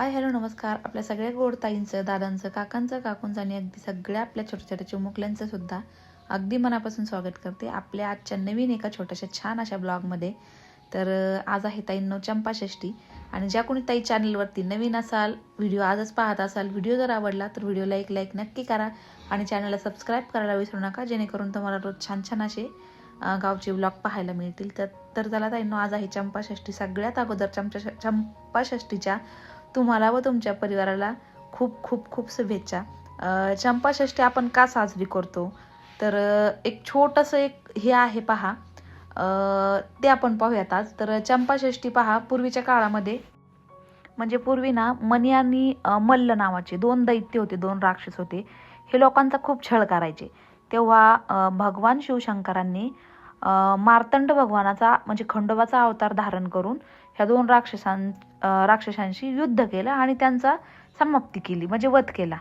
Hi hello नमस्कार. आपल्या सगळ्या गोड ताईंचं दादांचं काकांचं काकूंचं आणि अगदी सगळ्या आपल्या छोट्या छोट्या चिमुकल्यांचं सुद्धा अगदी मनापासून स्वागत करते आपल्या आजच्या नवीन एका छोट्याशा छान अशा ब्लॉगमध्ये. तर आज आहे ताईंनो चंपाषष्ठी आणि ज्या कोणी ताई चॅनलवरती नवीन असाल व्हिडिओ आजच पाहत असाल व्हिडिओ जर आवडला तर व्हिडिओला एक लाईक नक्की करा आणि चॅनलला सबस्क्राईब करायला विसरू नका जेणेकरून तुम्हाला रोज छान छान असे गावचे ब्लॉग पाहायला मिळतील. तर तर चला ताईंनो आज आहे चंपाषष्ठी. सगळ्यात अगोदर चंपा चंपाषष्ठीच्या तुम्हाला व तुमच्या परिवाराला खूप खूप खूप शुभेच्छा. चंपाषष्ठी आपण का साजरी करतो? तर एक छोटंसं एक हे आहे पहा. अं, ते आपण पाहूयात आज. तर चंपाषष्ठी पहा पूर्वीच्या काळामध्ये म्हणजे पूर्वी ना मनी आणि मल्ल नावाचे दोन दैत्य होते दोन राक्षस होते. हे लोकांचा खूप छळ करायचे. तेव्हा भगवान शिवशंकरांनी मार्तंड भगवानाचा म्हणजे खंडोबाचा अवतार धारण करून ह्या दोन राक्षसां राक्षसांशी युद्ध केलं आणि त्यांचा समाप्ती केली म्हणजे वध केला.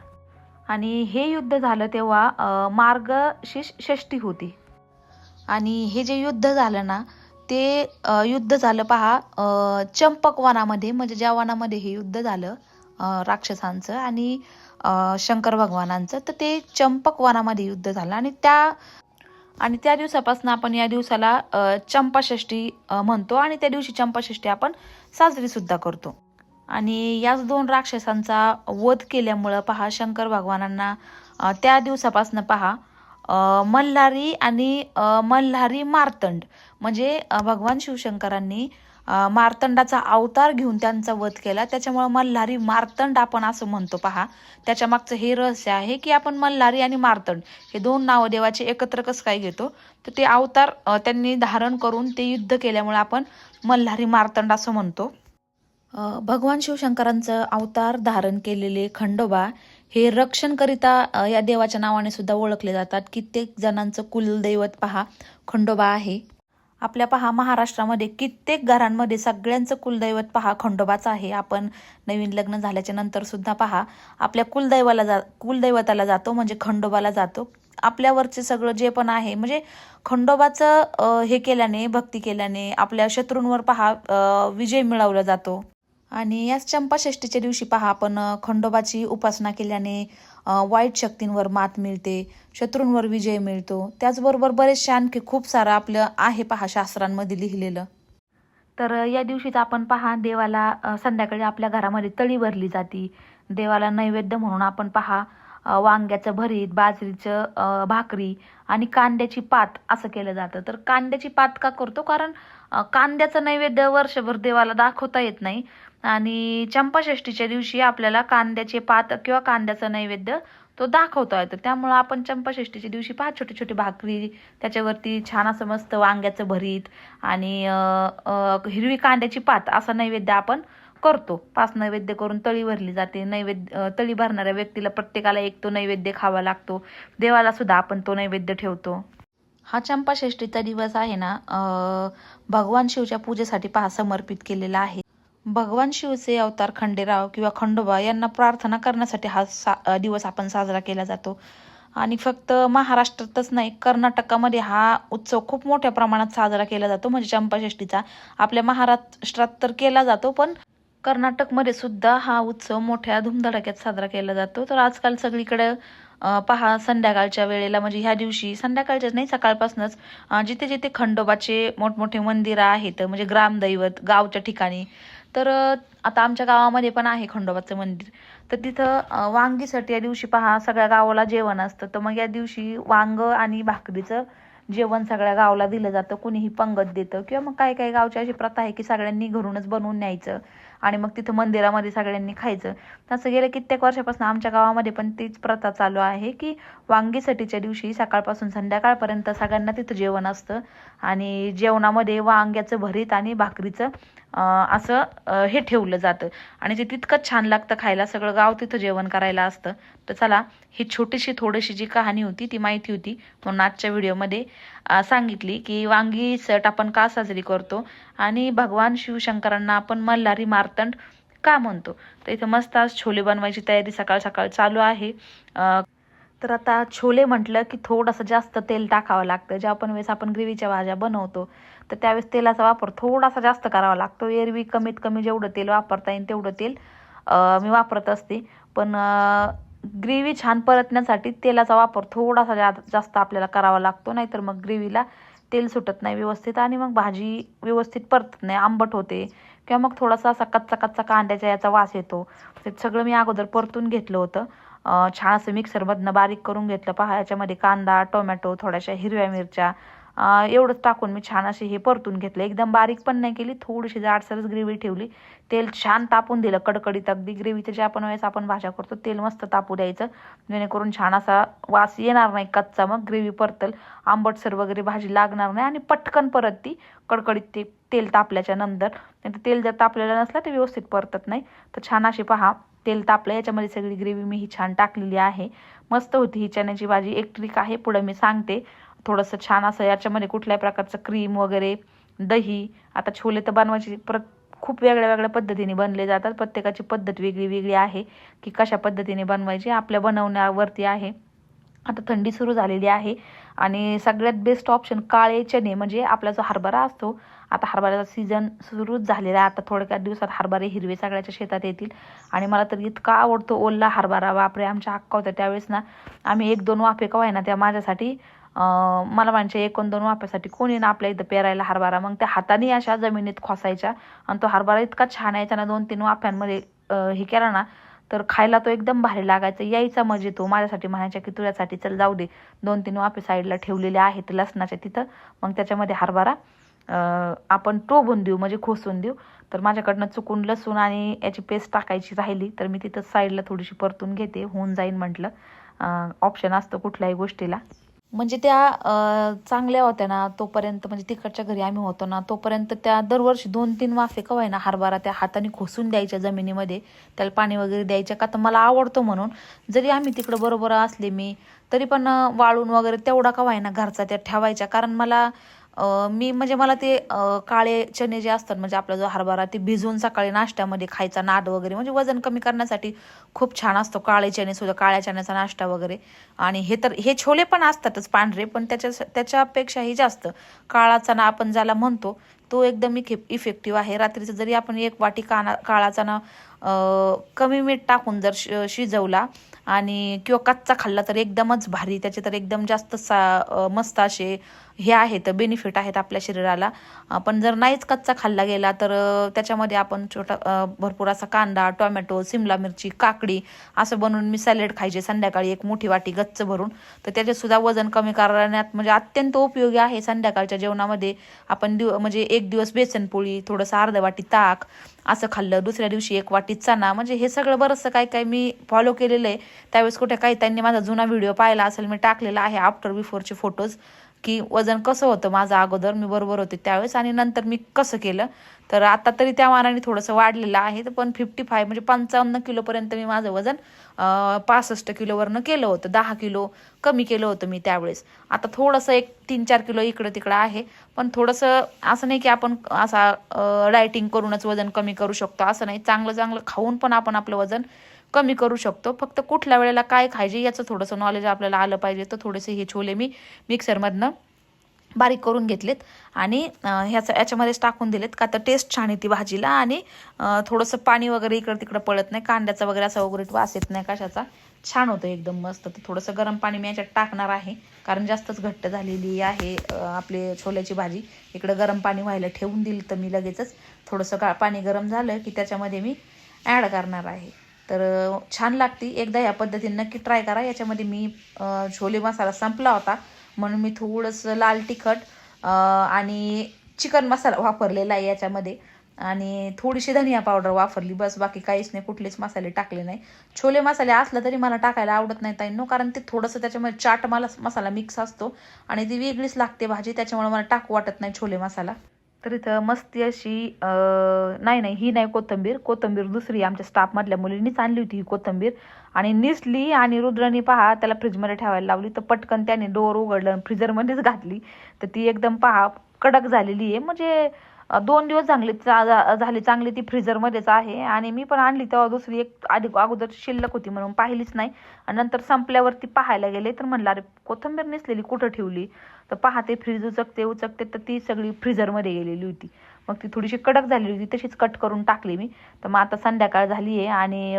आणि हे युद्ध झालं तेव्हा मार्गशीर्ष षष्टी होती. आणि हे जे युद्ध झालं ना ते युद्ध झालं पहा अं, चंपक वनामध्ये म्हणजे ज्या वनामध्ये हे युद्ध झालं अं, राक्षसांचं आणि अं, शंकर भगवानांचं तर ते चंपक वनामध्ये युद्ध झालं. आणि त्या आणि त्या दिवसापासून आपण या दिवसाला चंपाषष्ठी म्हणतो आणि त्या दिवशी चंपाषष्ठी आपण साजरी सुद्धा करतो. आणि याच दोन राक्षसांचा वध केल्यामुळं पहा शंकर भगवानांना त्या दिवसापासून पहा मल्हारी आणि मल्हारी मार्तंड. म्हणजे भगवान शिवशंकरांनी मार्तंडाचा अवतार घेऊन त्यांचा वध केला. त्याच्यामुळं मल्हारी मार्तंड आपण असं म्हणतो पहा. त्याच्या मागचं हे रहस्य आहे की आपण मल्हारी आणि मार्तंड हे दोन नावं देवाचे एकत्र कसं काय घेतो? तर ते अवतार त्यांनी धारण करून ते युद्ध केल्यामुळे आपण मल्हारी मार्तंड असं म्हणतो. भगवान शिवशंकरांचं अवतार धारण केलेले खंडोबा हे रक्षणकरिता या देवाच्या नावाने सुद्धा ओळखले जातात. कित्येक जणांचं कुलदैवत पहा खंडोबा आहे. आपल्या पहा महाराष्ट्रामध्ये कित्येक घरांमध्ये सगळ्यांचं कुलदैवत पहा खंडोबाच आहे. आपण नवीन लग्न झाल्याच्यानंतर सुद्धा पहा आपल्या कुलदैवाला जा कुलदैवताला जातो म्हणजे खंडोबाला जातो. आपल्यावरचे सगळं जे पण आहे म्हणजे खंडोबाचं हे केल्याने भक्ती केल्याने आपल्या शत्रूंवर पहा विजय मिळवला जातो. आणि याच चंपाषष्ठीच्या दिवशी पहा आपण खंडोबाची उपासना केल्याने वाईट शक्तींवर मात मिळते शत्रूंवर विजय मिळतो. त्याचबरोबर बरेचसे आणखी खूप सारं आपलं आहे पहा शास्त्रांमध्ये लिहिलेलं. तर या दिवशीच आपण पहा देवाला संध्याकाळी आपल्या घरामध्ये तळी भरली जाती. देवाला नैवेद्य म्हणून आपण पहा वांग्याचं भरीत बाजरीचं भाकरी आणि कांद्याची पात असं केलं जातं. तर कांद्याची पात का करतो? कारण कांद्याचं नैवेद्य वर्षभर देवाला दाखवता येत नाही. आणि चंपाषष्ठीच्या दिवशी आपल्याला कांद्याचे पात किंवा कांद्याचं नैवेद्य तो दाखवता येतो. त्यामुळं आपण चंपाषष्ठीच्या दिवशी पहा छोटे छोटे भाकरी त्याच्यावरती छान असं मस्त वांग्याचं भरीत आणि हिरवी कांद्याची पात असा नैवेद्य आपण करतो. पाच नैवेद्य करून तळी भरली जाते. नैवेद्य तळी भरणाऱ्या व्यक्तीला प्रत्येकाला एक तो नैवेद्य खावा लागतो. देवाला सुद्धा आपण तो नैवेद्य ठेवतो. हा चंपाषष्ठीचा दिवस आहे ना भगवान शिवच्या पूजेसाठी पहा समर्पित केलेला आहे. भगवान शिवचे अवतार खंडेराव किंवा खंडोबा यांना प्रार्थना करण्यासाठी हा सा दिवस आपण साजरा केला जातो. आणि फक्त महाराष्ट्रातच नाही कर्नाटकामध्ये हा उत्सव खूप मोठ्या प्रमाणात साजरा केला जातो. म्हणजे चंपाषष्ठीचा आपल्या महाराष्ट्रात तर केला जातो पण कर्नाटकमध्ये सुद्धा हा उत्सव मोठ्या धुमधडाक्यात साजरा केला जातो. तर आजकाल सगळीकडे पहा संध्याकाळच्या वेळेला म्हणजे ह्या दिवशी संध्याकाळच्याच नाही सकाळपासूनच जिथे जिथे खंडोबाचे मोठमोठे मंदिरं आहेत म्हणजे ग्रामदैवत गावच्या ठिकाणी तर आता आमच्या गावामध्ये पण आहे खंडोबाचं मंदिर. तर तिथं वांगीसाठी या दिवशी पहा सगळ्या गावाला जेवण असतं. तर मग या दिवशी वांग आणि भाकरीचं जेवण सगळ्या गावाला दिलं जातं. कुणीही पंगत देतं. किंवा मग काही काही गावची अशी प्रथा आहे की सगळ्यांनी घरूनच बनवून न्यायचं. आणि मग तिथं मंदिरामध्ये सगळ्यांनी खायचं. तसं गेल्या कित्येक वर्षापासून आमच्या गावामध्ये पण तीच प्रथा चालू आहे की वांगीसाठीच्या दिवशी सकाळपासून संध्याकाळपर्यंत सगळ्यांना तिथं जेवण असतं. आणि जेवणामध्ये वांग्याचं भरीत आणि भाकरीचं असं हे ठेवलं जातं. आणि ते तितकंच छान लागतं खायला सगळं गाव तिथं जेवण करायला असतं. तर चला ही छोटीशी थोडीशी जी कहाणी होती ती माहिती होती. म्हणून आजच्या व्हिडिओमध्ये सांगितली की वांगी सट आपण का साजरी करतो? आणि भगवान शिवशंकरांना आपण मल्हारी मार्तंड का म्हणतो? तर इथं मस्त आज छोले बनवायची तयारी सकाळ सकाळ चालू आहे. तर आता छोले म्हटलं की थोडंसं जास्त तेल टाकावं लागतं. ज्या पण वेळेस आपण ग्रेव्हीच्या भाज्या बनवतो तर त्यावेळेस तेलाचा वापर थोडासा जास्त करावा लागतो. एरवी कमीत कमी जेवढं तेल वापरता येईल तेवढं तेल मी वापरत असते. पण ग्रेव्ही छान परतण्यासाठी तेलाचा वापर थोडासा जा जास्त आपल्याला करावा लागतो नाहीतर मग ग्रेव्हीला तेल सुटत नाही व्यवस्थित आणि मग भाजी व्यवस्थित परतत नाही आंबट होते किंवा मग थोडासा असा कच्चा कच्चा कांद्याचा याचा वास येतो. ते सगळं मी अगोदर परतून घेतलं होतं. छान असं मिक्सरमधनं बारीक करून घेतलं पहा. याच्यामध्ये कांदा टोमॅटो थोड्याशा हिरव्या मिरच्या एवढंच टाकून मी छान अशी हे परतून घेतलं. एकदम बारीक पण नाही केली थोडीशी जाडसरच ग्रेव्ही ठेवली. तेल छान तापून दिलं कडकडीत अगदी. ग्रेव्हीचं जे आपण वेळेस आपण भाज्या करतो तेल मस्त तापू द्यायचं. जेणेकरून छान असा वास येणार नाही कच्चा मग ग्रेव्ही परतल. आंबटसर वगैरे भाजी लागणार नाही आणि पटकन परत ती कडकडीत ते तेल तापल्याच्या नंतर. नाही तेल जर तापलेलं नसलं ते व्यवस्थित परतत नाही. तर छान अशी पहा तेल तापलं याच्यामध्ये सगळी ग्रेव्ही मी ही छान टाकलेली आहे. मस्त होती ही चण्याची भाजी. एक ट्रिक आहे पुढं मी सांगते. थोडंसं छान असं याच्यामध्ये कुठल्याही प्रकारचं क्रीम वगैरे दही आता छोले तर बनवायची प्रत खूप वेगळ्या वेगळ्या पद्धतीने बनले जातात. प्रत्येकाची पद्धत वेगळी वेगळी आहे की कशा पद्धतीने बनवायची. आपल्या बनवण्यावरती आहे. आता थंडी सुरू झालेली आहे आणि सगळ्यात बेस्ट ऑप्शन काळे चणे म्हणजे आपला जो हरभरा असतो आता हरभऱ्याचा सीझन सुरूच झालेला आहे. आता थोड्याच दिवसात हरभरे हिरवे सगळ्याच्या शेतात येतील. आणि मला तर इतका आवडतो ओल्ला हरभरा. बापरे आमच्या हक्का होत्या त्यावेळेस ना आम्ही एक दोन वाफे कवाय ना त्या माझ्यासाठी. मला म्हणजे एक दोन वाफ्यासाठी कोणी ना आपल्या इथं पेरायला हरभरा? मग त्या हाताने अशा जमिनीत खोसायच्या आणि तो हरभरा इतका छान यायचा ना दोन तीन वाफ्यांमध्ये हे केला ना तर खायला तो एकदम भारी लागायचा. यायचा मजे तो माझ्यासाठी म्हणायच्या की तुझ्यासाठी चल जाऊ दे. दोन तीन वाफे साईडला ठेवलेले आहेत लसणाच्या तिथं. मग त्याच्यामध्ये हरभरा आपण टोबून देऊ म्हणजे खोसून देऊ. तर माझ्याकडनं चुकून लसूण आणि याची पेस्ट टाकायची राहिली तर मी तिथं साईडला थोडीशी परतून घेते होऊन जाईन म्हटलं. ऑप्शन असतं कुठल्याही गोष्टीला. म्हणजे त्या चांगल्या होत्या ना तोपर्यंत म्हणजे तिकडच्या घरी आम्ही होतो ना तोपर्यंत त्या दरवर्षी दोन तीन वाफे कवाय ना हरभरा त्या हाताने खोसून द्यायच्या जमिनीमध्ये त्याला पाणी वगैरे द्यायच्या का तर मला आवडतो म्हणून. जरी आम्ही तिकडं बरोबर असले मी तरी पण वाळून वगैरे तेवढा कवाय ना घरचा त्या ठेवायच्या. कारण मला मी म्हणजे मला ते काळे चणे जे असतात म्हणजे आपला जो हरभरा ते भिजवून सकाळी नाश्त्यामध्ये खायचा नाद वगैरे म्हणजे वजन कमी करण्यासाठी खूप छान असतो काळे चणे सुद्धा काळ्या चण्याचा नाश्ता वगैरे. आणि हे तर हे छोले पण असतातच पांढरे पण त्याच्या त्याच्यापेक्षाही जास्त. काळा चणा आपण ज्याला म्हणतो तो एकदम इफेक्टिव्ह आहे. रात्रीचं जरी आपण एक वाटी काना काळा चणा कमी मीठ टाकून जर शि शिजवला आणि किंवा कच्चा खाल्ला तर एकदमच भारी त्याचे तर एकदम जास्त सा मस्त असे हे आहेत बेनिफिट आहेत आपल्या शरीराला. पण जर नाहीच कच्चा खाल्ला गेला तर त्याच्यामध्ये आपण छोटा भरपूर असा कांदा टोमॅटो सिमला मिरची काकडी असं बनवून मी सॅलेड खायचे संध्याकाळी एक मोठी वाटी गच्च भरून. तर त्याचे वजन कमी करण्यात म्हणजे अत्यंत उपयोगी आहे संध्याकाळच्या जेवणामध्ये. आपण दिव म्हणजे एक दिवस बेसनपोळी थोडंसं अर्धा वाटी ताक असं खाल्लं दुसऱ्या दिवशी एक वाटी चणा. म्हणजे हे सगळं बरंचसं काय काय मी फॉलो केलेलं आहे. त्यावेळेस कुठे काही त्यांनी माझा जुना व्हिडिओ पाहिला असेल मी टाकलेला आहे आफ्टर बिफोरचे फोटोज की वजन कसं होतं? माझं अगोदर मी बरोबर होते त्यावेळेस आणि नंतर मी कसं केलं? तर आता तरी त्या मानाने थोडंसं वाढलेलं आहे. तर पण फिफ्टी फाय म्हणजे पंचावन्न किलोपर्यंत मी माझं वजन पासष्ट किलोवरनं केलं होतं. दहा किलो कमी केलं होतं मी त्यावेळेस. आता थोडंसं एक तीन चार किलो इकडं तिकडं आहे. पण थोडंसं असं नाही की आपण असा डायटिंग करूनच वजन कमी करू शकतो. असं नाही. चांगलं चांगलं खाऊन पण आपण आपलं वजन कमी करू शकतो. फक्त कुठल्या वेळेला काय खायचे याचं थोडंसं नॉलेज आपल्याला आलं पाहिजे. तर थोडेसे हे छोले मी मिक्सरमधनं बारीक करून घेतलेत. आणि ह्याचं याच्यामध्येच टाकून दिलेत. का तर टेस्ट छान येते भाजीला आणि थोडंसं पाणी वगैरे इकडं तिकडं पडत नाही. कांद्याचा वगैरे असा वगैरे वास येत नाही कशाचा. छान होतं एकदम मस्त. तर थोडंसं गरम पाणी मी याच्यात टाकणार आहे. कारण जास्तच घट्ट झालेली आहे आपले छोल्याची भाजी. इकडं गरम पाणी व्हायला ठेवून दिलं तर मी लगेचच. थोडंसं का पाणी गरम झालं की त्याच्यामध्ये मी ॲड करणार आहे. तर छान लागती. एकदा ह्या पद्धतीने नक्की ट्राय करा. याच्यामध्ये मी छोले मसाला संपला होता. म्हणून मी थोडंसं लाल तिखट आणि चिकन मसाला वापरलेला आहे याच्यामध्ये. आणि थोडीशी धनिया पावडर वापरली. बस बाकी काहीच नाही. कुठलेच मसाले टाकले नाही. छोले मसाले असलं तरी मला टाकायला आवडत नाही ताईंनो कारण ते थोडंसं त्याच्यामध्ये चाट मला मसाला मिक्स असतो. आणि ती वेगळीच लागते भाजी. त्याच्यामुळे मला टाकू वाटत नाही छोले मसाला. तर इथं मस्ती अशी नाही नाही ही नाही कोथंबीर. कोथंबीर दुसरी आमच्या स्टाफमधल्या मुलींनीच आणली होती ही कोथंबीर. आणि निसली आणि रुद्रनी पहा त्याला फ्रीजमध्ये ठेवायला लावली. तर पटकन त्याने डोर उघडलं आणि फ्रीजरमध्येच घातली. तर ती एकदम पहा कडक झालेली आहे. म्हणजे दोन दिवस चांगली चा- झाली. चांगली ती फ्रीजरमध्येच आहे. आणि मी पण आणली. तेव्हा दुसरी एक आधी अगोदर शिल्लक होती म्हणून पाहिलीच नाही. आणि नंतर संपल्यावरती पाहायला गेले तर म्हणलं अरे कोथिंबीर निसलेली. कुठं ठेवली? तर पाहते फ्रीज उचकते उचकते तर ती सगळी फ्रीजरमध्ये गेलेली होती. मग ती थोडीशी कडक झालेली होती तशीच कट करून टाकली मी. तर मग आता संध्याकाळ झाली आहे आणि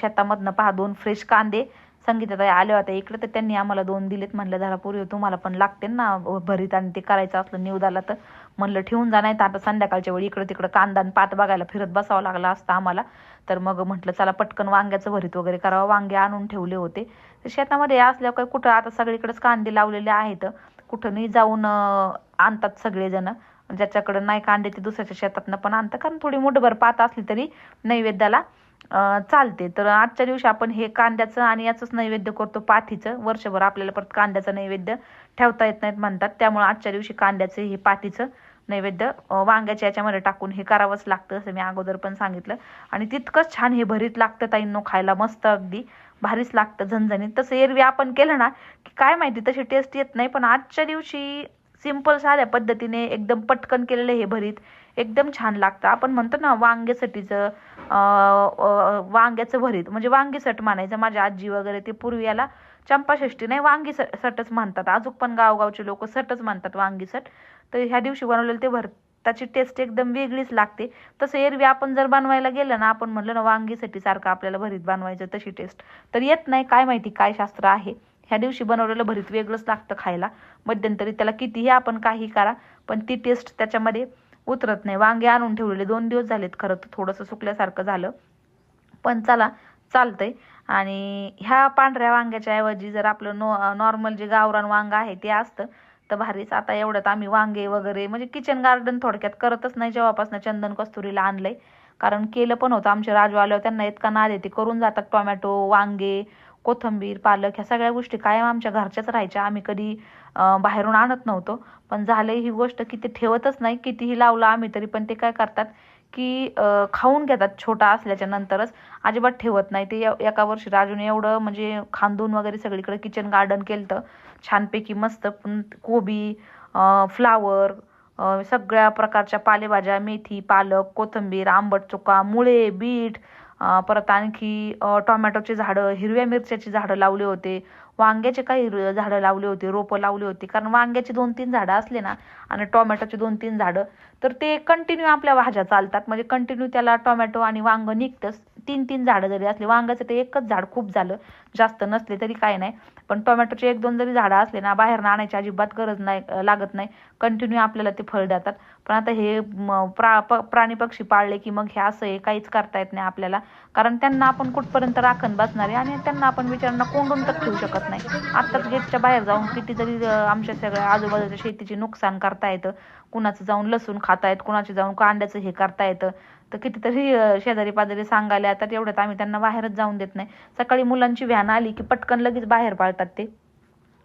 शेतामधनं पहा दोन फ्रेश कांदे संगीतात आल्या होत्या इकडे तर त्यांनी आम्हाला दोन दिलेत म्हणलं झाला पूर्वी तुम्हाला पण लागते ना भरीत आणि ते करायचं असलं निवदाला तर. म्हणलं ठेवून जा नाही तर आता संध्याकाळच्या वेळी इकडं तिकडं कांदा आणि पात बघायला फिरत बसावं लागला असतं आम्हाला. तर मग म्हटलं चला पटकन वांग्याचं भरीत वगैरे करावं. वांगे आणून ठेवले होते. तर शेतामध्ये असल्यावर काय कुठं आता सगळीकडेच कांदे लावलेले आहेत. कुठं नाही जाऊन आणतात सगळेजण. ज्याच्याकडं नाही कांदे ते दुसऱ्याच्या शेतातनं पण आणतं कारण थोडी मुठभर पात असली तरी नैवेद्याला चालते. तर आजच्या दिवशी आपण हे कांद्याचं आणि याचंच नैवेद्य करतो पाठीचं वर्षभर आपल्याला परत कांद्याचं नैवेद्य ठेवता येत नाहीत म्हणतात. त्यामुळे आजच्या दिवशी कांद्याचं हे पाठीचं नैवेद्य वांग्याच्या याच्यामध्ये टाकून हे करावंच लागतं असं मी अगोदर पण सांगितलं. आणि तितकंच छान हे भरीत लागतं ताईंनो खायला मस्त अगदी. भारीच लागतं झणझणीत. तसं एरवी आपण केलं ना की काय माहिती तशी टेस्ट येत नाही पण आजच्या दिवशी सिंपल साध्या पद्धतीने एकदम पटकन केलेलं हे भरीत एकदम छान लागतं. आपण म्हणतो ना वांग्यासाठीचं वांग्याचं भरीत. म्हणजे वांगीसट म्हणायचं माझ्या आजी वगैरे ते पूर्वी याला चंपाषष्ठी नाही वांगी सट सटच म्हणतात अजून पण गावगावचे लोक सटच म्हणतात वांगीसट तर ह्या दिवशी बनवलेलं ते भरताची टेस्ट एकदम वेगळीच लागते. तसं एरवी आपण जर बनवायला गेलं ना आपण म्हणलं ना वांगीसाठी सारखं आपल्याला भरीत बनवायचं तशी टेस्ट तर येत नाही काय माहिती काय शास्त्र आहे. ह्या दिवशी बनवलेलं भरीत वेगळंच लागतं खायला. मध्यंतरी त्याला कितीही आपण काही करा पण ती टेस्ट त्याच्यामध्ये उतरत नाही. वांगे आणून ठेवलेले दोन दिवस झालेत खरं तर थोडंसं सुकल्यासारखं झालं. पण चला चालतंय. आणि ह्या पांढऱ्या वांग्याच्या ऐवजी जर आपलं नो नॉर्मल जे गावरान वांग आहे ते असतं तर भारीच. आता एवढ्यात आम्ही वांगे वगैरे म्हणजे किचन गार्डन थोडक्यात करतच नाही जेव्हापासून चंदन कस्तुरीला आणलंय. कारण केलं पण होतं आमचे राजू आल्यावर त्यांना इतका नाद येते ते करून जातात टोमॅटो वांगे कोथंबीर पालक ह्या सगळ्या गोष्टी कायम आमच्या घरच्याच राहायच्या. आम्ही कधी बाहेरून आणत नव्हतो. पण झालं ही गोष्ट की ते ठेवतच नाही कितीही लावलं आम्ही तरी पण ते काय करतात की खाऊन घेतात छोटा असल्याच्या नंतरच. अजिबात ठेवत नाही. ते एका वर्षी राजूने एवढं म्हणजे खांदून वगैरे सगळीकडे किचन गार्डन केलं छानपैकी मस्त कोबी फ्लावर सगळ्या प्रकारच्या पालेभाज्या मेथी पालक कोथिंबीर आंबट चुका मुळे बीट परत आणखी टोमॅटोचे झाडं हिरव्या मिरच्याची झाडं लावले होते. वांग्याचे काही झाडं लावले होते रोपं लावली होती. कारण वांग्याची दोन तीन झाडं असले ना आणि टोमॅटोचे दोन तीन झाडं तर ते कंटिन्यू आपल्या भाज्या चालतात. म्हणजे कंटिन्यू त्याला टोमॅटो आणि वांग निघतंच. तीन तीन झाडं जरी असली वांग्याचं ते एकच झाड खूप झालं. जास्त नसले तरी काय नाही. पण टोमॅटोचे एक दोन जरी झाडं असले ना बाहेर आणायची अजिबात गरज नाही लागत नाही. कंटिन्यू आपल्याला ते फळ देतात. पण आता हे प्रा प- प्राणी पक्षी पाळले की मग हे असं हे काहीच करता येत नाही आपल्याला. कारण त्यांना आपण कुठपर्यंत राखण बसणार आहे आणि त्यांना आपण विचारांना कोंडून तर ठेवू शकत नाही. आत्ताच गेटच्या बाहेर जाऊन किती जरी आमच्या सगळ्या आजूबाजूच्या शेतीचे नुकसान करता येतं. कुणाचं जाऊन लसूण खा खातायत कुणाचे जाऊन कांद्याचं हे करता येतं तर कितीतरी शेजारी पाजारी सांगायला येतात एवढ्यात आम्ही त्यांना बाहेरच जाऊन देत नाही. सकाळी मुलांची व्हॅन आली की पटकन लगेच बाहेर पाळतात ते.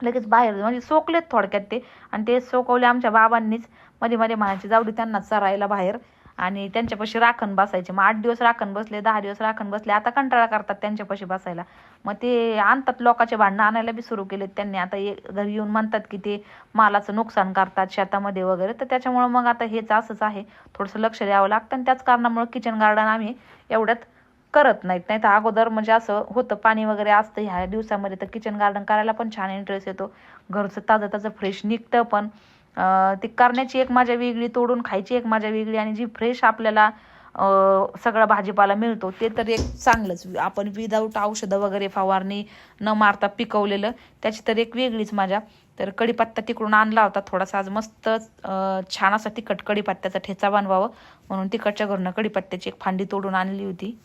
लगेच बाहेर म्हणजे सोकलेत थोडक्यात ते. आणि ते सोकवले आमच्या बाबांनीच. मध्ये मध्ये म्हणायचे जाऊ दे त्यांना चरायला बाहेर. आणि त्यांच्यापाशी राखण बसायचे. मग आठ दिवस राखण बसले दहा दिवस राखण बसले. आता कंटाळा करतात त्यांच्यापाशी बसायला. मग ते आणतात लोकांचे भांडणं आणायला बी सुरू केलेत त्यांनी. आता ये घरी येऊन म्हणतात की ते मालाचं नुकसान करतात शेतामध्ये वगैरे. तर त्याच्यामुळं मग आता हेच असंच आहे. थोडंसं लक्ष द्यावं लागतं आणि त्याच कारणामुळे किचन गार्डन आम्ही एवढ्यात करत नाहीत. नाही तर अगोदर म्हणजे असं होतं पाणी वगैरे असतं ह्या दिवसामध्ये. तर किचन गार्डन करायला पण छान इंटरेस्ट येतो. घरचं ताजं ताजं फ्रेश निघतं पण ती करण्याची एक माझ्या वेगळी तोडून खायची एक माझ्या वेगळी आणि जी फ्रेश आपल्याला सगळा भाजीपाला मिळतो. ते तर एक चांगलंच. आपण विदाऊट औषधं वगैरे फवारणी न मारता पिकवलेलं त्याची तर एक वेगळीच मजा. तर कढीपत्ता तिकडून आणला होता थोडासा. आज मस्त छान असा तिखट कढीपत्त्याचा ठेचा बनवावं. म्हणून तिकडच्या घरनं कढीपत्त्याची एक फांडी तोडून आणली होती.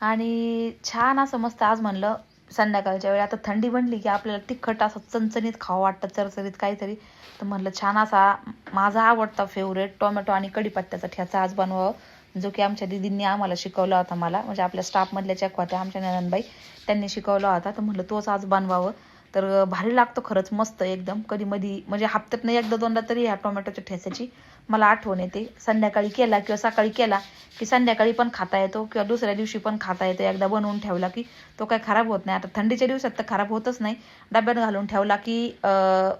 आणि छान असं मस्त आज म्हणलं संध्याकाळच्या वेळी आता थंडी म्हणली की आपल्याला तिखट असं चणचणीत खावं वाटतं चरचरीत काहीतरी. तर म्हणलं छान असा माझा आवडता फेवरेट टोमॅटो आणि कढीपत्त्याचा ठ्याचा आज बनवावं. जो की आमच्या दिदींनी आम्हाला शिकवला होता मला म्हणजे आपल्या स्टाफमधल्या चॅक होत्या आमच्या नंदनबाई त्यांनी शिकवला होता. तर म्हटलं तोच आज बनवावं. तर भारी लागतो खरंच मस्त एकदम. कधी मधी म्हणजे नाही एकदा दोनदा तरी ह्या टोमॅटोच्या ठेस्याची मला आठवण येते. संध्याकाळी केला किंवा सकाळी केला की संध्याकाळी पण खाता येतो किंवा दुसऱ्या दिवशी पण खाता येतो. एकदा बनवून ठेवला की तो काही खराब होत नाही. आता थंडीच्या दिवसात तर खराब होतच नाही. डब्यात घालून ठेवला की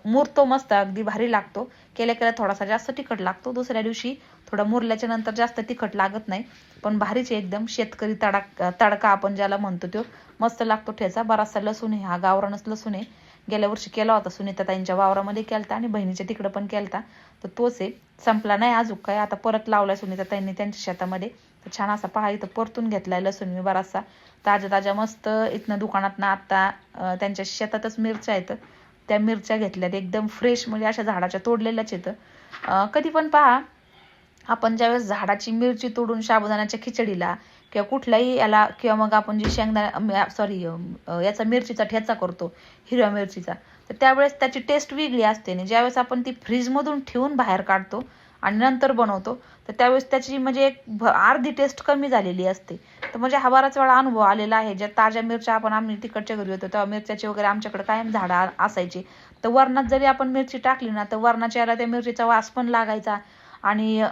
मुरतो मस्त अगदी भारी लागतो. केल्या केल्या थोडासा जास्त तिखट लागतो. दुसऱ्या दिवशी थोडा मुरल्याच्या नंतर जास्त तिखट लागत नाही. पण भारीच आहे एकदम शेतकरी तडाक तडका आपण ज्याला म्हणतो तो मस्त लागतो ठेचा. बराचसा लसूण आहे. हा गावरानच लसूण आहे. गेल्या वर्षी केला होता सुनीता ताईंच्या वावरामध्ये केलता आणि बहिणीच्या तिकडं पण केलता. तर तोच आहे. संपला नाही अजून काय आता परत लावलाय सुनीता ताईंनी त्यांच्या शेतामध्ये. तर छान असा पहा इथं परतून घेतलाय लसूण मी बराचसा. ताज्या ताज्या मस्त इथनं दुकानातनं आता त्यांच्या शेतातच मिरच्या आहेत. त्या मिरच्या घेतल्यात एकदम फ्रेश म्हणजे अशा झाडाच्या तोडलेल्याच येतं कधी पण पहा आपण ज्यावेळेस झाडाची मिरची तोडून साबुदाण्याच्या खिचडीला किंवा कुठल्याही याला किंवा मग आपण जे शेंगदाणा सॉरी याचा मिरचीचा ठेचा करतो हिरव्या मिरचीचा तर त्यावेळेस त्याची टेस्ट वेगळी असते. आणि ज्यावेळेस आपण ती फ्रीजमधून ठेवून बाहेर काढतो आणि नंतर बनवतो तर त्यावेळेस त्याची म्हणजे एक भ- अर्धी टेस्ट कमी झालेली असते. तर म्हणजे हा बराच वेळा अनुभव आलेला आहे. ज्या ताज्या मिरच्या आपण आम्ही तिकडच्या घरी होतो तेव्हा मिरच्याची वगैरे आमच्याकडे कायम झाडं असायचे असायची. तर वरणात जरी आपण मिरची टाकली ना तर वरणाच्या याला त्या मिरचीचा वास पण लागायचा. आणि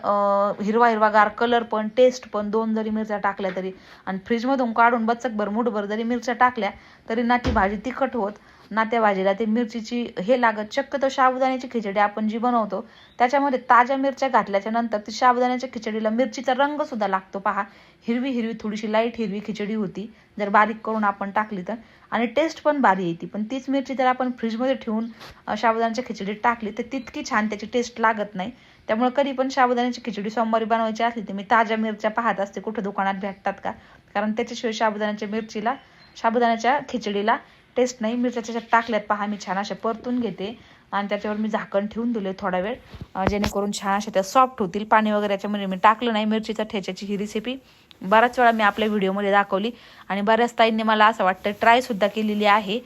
हिरवा हिरवागार कलर पण टेस्ट पण दोन जरी मिरच्या टाकल्या तरी. आणि फ्रीजमधून काढून बचकभर मुठभर जरी मिरच्या टाकल्या तरी ना ती भाजी तिखट होत. ना त्या भाजीला ते मिरचीची हे लागत शक्यतो साबुदाण्याची खिचडी आपण जी बनवतो त्याच्यामध्ये ताज्या मिरच्या घातल्याच्या नंतर ती साबुदाण्याच्या खिचडीला मिरचीचा रंग सुद्धा लागतो. पहा हिरवी हिरवी थोडीशी लाइट हिरवी खिचडी होती. जर बारीक करून आपण टाकली तर. आणि टेस्ट पण भारी येते. पण तीच मिरची जर आपण फ्रीजमध्ये ठेवून अं, साबुदाण्याच्या खिचडीत टाकली तर तितकी छान त्याची टेस्ट लागत नाही. त्यामुळे कधी पण साबुदाण्याची खिचडी सोमवारी बनवायची असली तर मी ताज्या मिरच्या पाहत असते. कुठं दुकानात भेटतात का? कारण त्याच्याशिवाय साबुदाण्याच्या मिरचीला साबुदाण्याच्या खिचडीला टेस्ट नाही मिरच्या त्याच्यात टाकल्यात पहा मी छान अशा परतून घेते. आणि त्याच्यावर मी झाकण ठेवून दिले थोडा वेळ. जेणेकरून छान अशा त्या सॉफ्ट होतील. पाणी वगैरे याच्यामध्ये मी टाकलं नाही मिरचीचा ठेच्याची ही रेसिपी बऱ्याच वेळा मी आपल्या व्हिडिओमध्ये दाखवली. आणि बऱ्याच ताईंनी मला असं वाटतं ट्रायसुद्धा केलेली आहे.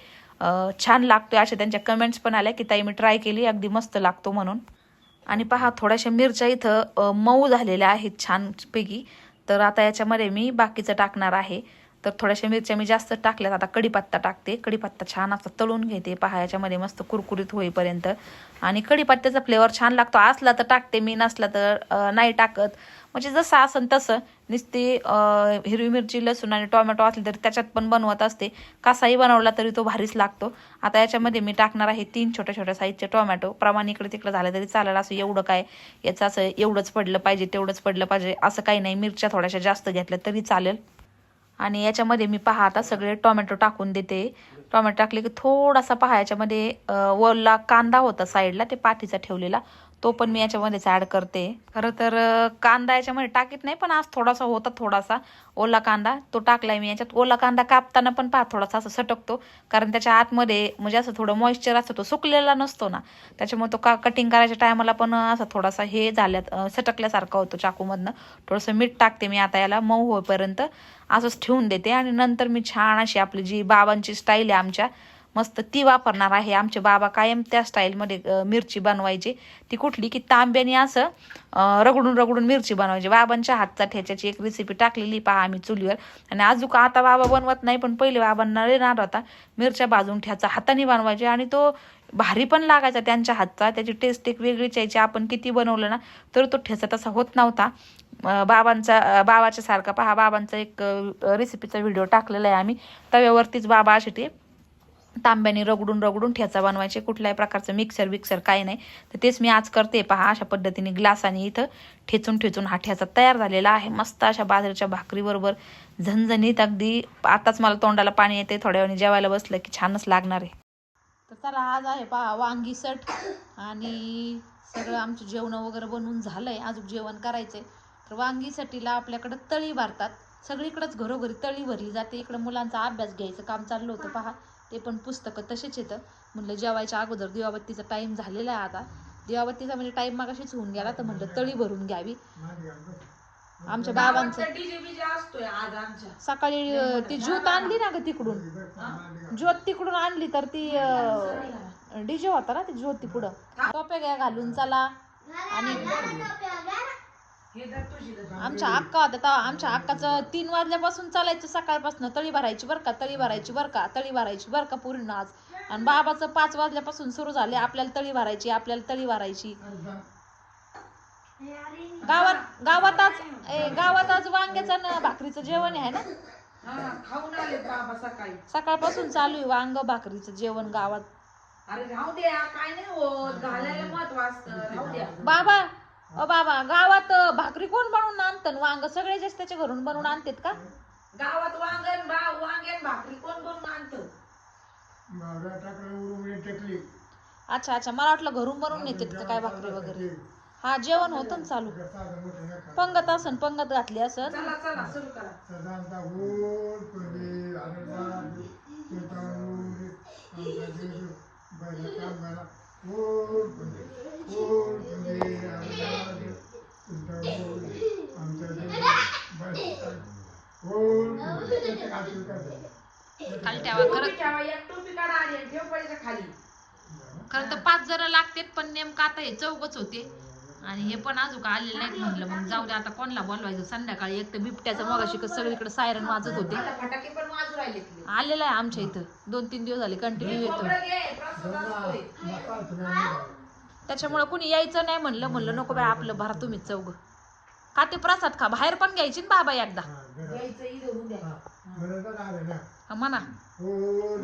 छान लागतोय अशा त्यांच्या कमेंट्स पण आल्या की ताई मी ट्राय केली अगदी मस्त लागतो म्हणून. आणि पहा थोड्याशा मिरच्या इथं मऊ झालेल्या आहेत छानपैकी. तर आता याच्यामध्ये मी बाकीचं टाकणार आहे. तर थोड्याशा मिरच्या मी जास्त टाकल्यात. आता कढीपत्ता टाकते. कढीपत्ता छान असा तळून घेते. पहा याच्यामध्ये मस्त कुरकुरीत होईपर्यंत. आणि कढीपत्त्याचा फ्लेवर छान लागतो. असला तर टाकते मी नसला तर नाही टाकत. म्हणजे जसं असन तसं. नुसती हिरवी मिरची लसूण आणि टोमॅटो असले तरी त्याच्यात पण बनवत असते. कसाही बनवला तरी तो भारीच लागतो. आता याच्यामध्ये मी टाकणार आहे तीन छोट्या छोट्या साईजचे टोमॅटो. प्रमाण इकडे तिकडे झालं तरी चालेल. असं एवढं काय याचं असं एवढंच पडलं पाहिजे तेवढंच पडलं पाहिजे. असं काही नाही. मिरच्या थोड्याशा जास्त घेतल्या तरी चालेल. आणि याच्यामध्ये मी पहा आता सगळे टोमॅटो टाकून देते. टोमॅटो टाकले की थोडासा पहा याच्यामध्ये वरला कांदा होता साईडला ते पाठीचा ठेवलेला. तो पण मी याच्यामध्येच ॲड करते. खरं तर कांदा याच्यामध्ये टाकीत नाही पण आज थोडासा होता थोडासा. ओला कांदा तो टाकलाय मी याच्यात. ओला कांदा कापताना पण पहा थोडासा असं सटकतो. कारण त्याच्या आतमध्ये म्हणजे असं थोडं मॉइश्चर असतो तो सुकलेला नसतो ना. त्याच्यामुळे तो का कटिंग करायच्या टायमाला पण असा थोडासा हे झाल्यात सटकल्यासारखा होतो चाकूमधनं. थोडंसं मीठ टाकते मी आता याला मऊ होईपर्यंत. असंच ठेवून देते आणि नंतर मी छान अशी आपली जी बाबांची स्टाईल आहे आमच्या मस्त ती वापरणार आहे. आमचे बाबा कायम त्या स्टाईलमध्ये मिरची बनवायची. ती कुठली की तांब्याने असं रगडून रगडून मिरची बनवायची. बाबांच्या हातचा ठेच्याची एक रेसिपी टाकलेली पहा आम्ही चुलीवर. आणि अजून आता बाबा बनवत नाही पण पहिले बाबांना येणार होता. मिरच्या बाजून ठ्याचा हाताने बनवायचे आणि तो भारी पण लागायचा त्यांच्या हातचा. त्याची टेस्ट एक वेगळीच यायची. आपण किती बनवलं ना तर तो ठेचा तसा होत नव्हता. बाबांचा बाबाच्या सारखा पहा. बाबांचा एक रेसिपीचा व्हिडिओ टाकलेला आहे आम्ही. तव्यावरतीच बाबा असे ते तांब्याने रगडून रगडून ठेचा बनवायचे कुठल्याही प्रकारचं मिक्सर विक्सर काय नाही. तर तेच मी आज करते. पहा अशा पद्धतीने ग्लासाने इथं ठेचून ठेचून हा ठेचा तयार झालेला आहे. मस्त अशा बाजरीच्या भाकरीबरोबर झणझणीत अगदी आताच मला तोंडाला पाणी येते. थोड्या वेळाने जेवायला बसलं की छानच लागणार आहे. तर चला आज आहे पहा वांगी सट आणि सगळं आमचं जेवण वगैरे बनवून झालंय. अजून जेवण करायचंय. तर वांगी सटीला आपल्याकडं तळी भरतात. सगळीकडंच घरोघरी तळी भरली जाते. इकडं मुलांचा अभ्यास घ्यायचं काम चाललं होतं. पहा ते पण पुस्तकं तसेच येतं म्हणलं जेवायच्या अगोदर दिवाबत्तीचा टाईम झालेला आहे आता. दिवाबत्तीचा म्हणजे टाईम मागाशीच होऊन गेला तर म्हणलं तळी भरून घ्यावी. आमच्या बाबांचं डीजे बीजे असतोय आज आमच्या. सकाळी ती ज्योत आणली ना ग तिकडून. ज्योत तिकडून आणली तर ती डीजे होता ना ती ज्योत तिकडं टोप्या घ्या घालून चला. आणि. आमच्या अक्का तेव्हा आमच्या अक्काचं तीन वाजल्यापासून चालायचं सकाळपासून. तळी भरायची बरं का तळी भरायची बरं का तळी भरायची बरं का पूर्ण आज. आणि बाबाचं पाच वाजल्यापासून सुरू झाले. आपल्याला तळी भरायची आपल्याला तळी भरायची. गावात गावात आज ए, गावात आज वांग्याचं न भाकरीचं जेवण आहे ना? खाऊन आले बाबा सकाळी सकाळपासून चालू आहे वांग भाकरीचं जेवण गावात. अरे राहू द्या काय नाही होत. घालायला महत्त्व असतं. राहू द्या. बाबा अ बाबा गावात भाकरी कोण बनवून आणतं? वांग सगळे जे त्याच्या घरून बनवून आणतात का? गावात वांगण बा वांगण भाकरी कोण बनवून आणतं? बावरा टाकलं. अच्छा अच्छा मला वाटलं घरून बनवून येतात का काय भाकरी वगैरे? हा जेवण होतं ना चालू. पंगत असन पंगत घातली असन. चला चला सुरू करा. सदांता गोल आमचा गोल खाली ठेवा टोपी खरं ठेवा एक टोपी काढा आली आणि ठेव पडीच्या खाली. खरं तर पाच जण लागतात पण नेमकं आता हे चौकच होते. आणि हे पण अजून आलेले नाहीत म्हणलं मग जाऊ दे आता कोणला बोलवायचं? संध्याकाळी एक तर बिबट्याचं मगाशी कसं सगळीकडे सायरन वाजत होते. आता फटाके पण वाजू राहिले तिकडे. आलेला आहे आमच्या इथं. दोन तीन दिवस झाले कंटिन्यू येतो घे, प्रसाद असतोय. त्याच्यामुळे कुणी यायचं नाही म्हणलं म्हणलं नको बाय आपलं भरा तुम्हीच चौघ. का ते प्रसाद खा बाहेर पण घ्यायची ना बाबा एकदा. हा, म्हणा. गोल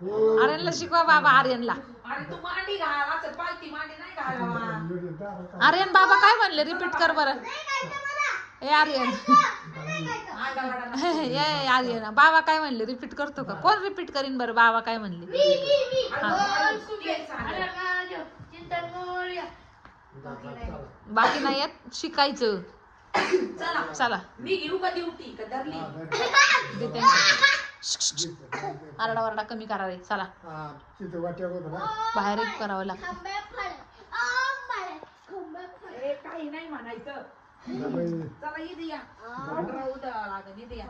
आर्यनला शिकवा बाबा आर्यनला. अरे तू मांडी घाल असं पालती मांडी नाही घालावा आर्यन बाबा काय म्हणले? रिपीट कर बरं. ए आर्यन. ए आर्यन. बाबा काय म्हणले? रिपीट करतो का? कोण रिपीट करीन बरं बाबा काय म्हणले? तू. बाकी नाही. येत शिकायचं. चला. चला. मी घेऊ का ड्युटी का धरली? देते. आरडा वरडा कमी करा रे चला. तिथं वाट्या होत ना बाहेर एक करावं लागतं. काही नाही म्हणायचं. चला इथे या. ऑर्डर राहू द्या लागेल इथे या.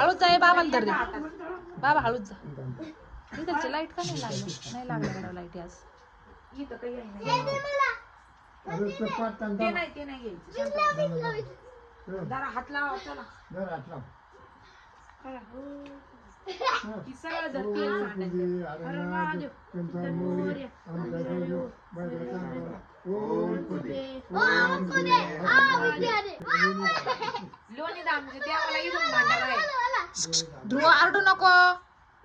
हळूच जा बाबाला तर बाबा हळूच जा. इथं लाइट का नाही लागली? नाही लागलं लाइट आज. इथं काही नाही. ते नाही ते नाही घ्यायचं. जरा हात लावा चला. जर आटला की ध्रुव आरडू नको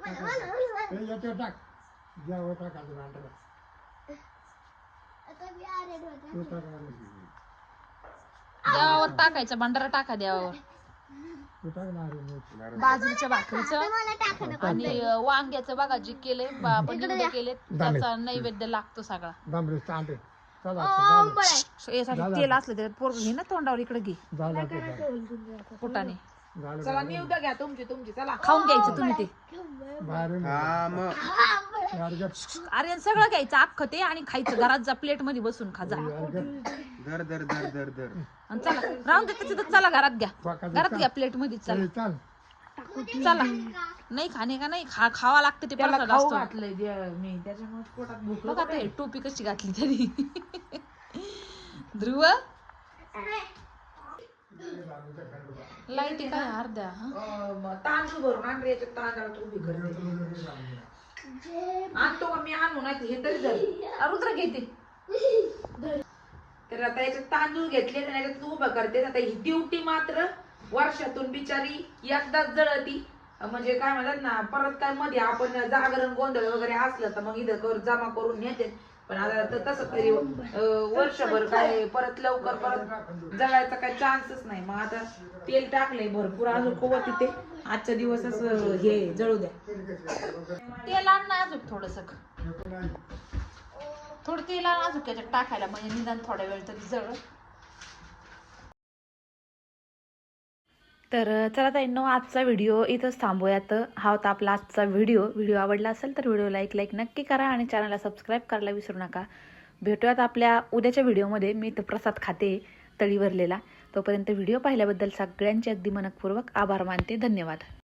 हे याच्यावर टाक द्यावं टाकायचं भांडारा तो टाकणार देवावर टाकायचं भंडारा टाका देवावर तो टाकणार बाजरीच्या भाकरीचं? आणि वांग्याचं बघा जे केले आपण केले त्याचा नैवेद्य लागतो सगळा. तेल असलं त्याच्यात पोरग घे ना तोंडावर इकडे घे. पोटाने. झालं चला निवड घ्या तुमची तुमची. चला. खाऊन घ्यायचं तुम्ही ते. अरे सगळं घ्यायचं. अख्खं ते आणि खायचं. घरात जा प्लेटमध्ये बसून खा जा. यार गप. दर दर दर दर दर आणि चला राहून दे तिथं चला घरात घ्या. घरात. घ्या प्लेटमध्ये चला. चाल. चला. नाही खाणे का नाही? खा खावा लागतं ते त्याला प्रसाद खाऊ असतो घातलंय दे- मी. त्याच्यामुळे पोटात भूक बघा ते टोपी कशी घातली तरी. ध्रुव? लाइट काय अर्ध्या हा? तांदूळ भरून आण रे याच्यात तांदळात उभी करते आणतो का? मी आणू नाही हे तरी धर. आ, रुद्र घेते तर आता याच्यात तांदूळ घेतले आणि याच्यात उभं करते. आता ही ड्युटी मात्र वर्षातून बिचारी एकदाच जळती. म्हणजे काय म्हणतात ना परत काय मध्ये आपण जागरण गोंधळ वगैरे असलं तर मग इथं कर जमा करून नेते. पण आता तसं तरी वर्षभर काय परत लवकर परत जळायचा काही चान्सच नाही. मग आता तेल टाकलंय भरपूर अजून कोवत तिथे. आजच्या दिवस हे जळू द्या. तेल आण अजून थोडस. थोडं तेल अजून त्याच्यात टाकायला म्हणजे निदान थोडा वेळ तरी जळ तर चला ताईंनो आजचा व्हिडिओ इथंच थांबूयात. हा होता आपला आजचा व्हिडिओ. व्हिडिओ आवडला असेल तर व्हिडिओला एक लाईक नक्की करा आणि चॅनलला सबस्क्राईब करायला विसरू नका. भेटूयात आपल्या उद्याच्या व्हिडिओमध्ये. मी तर प्रसाद खाते तळी भरलेला. तोपर्यंत व्हिडिओ पाहिल्याबद्दल सगळ्यांचे अगदी मनपूर्वक आभार मानते. धन्यवाद.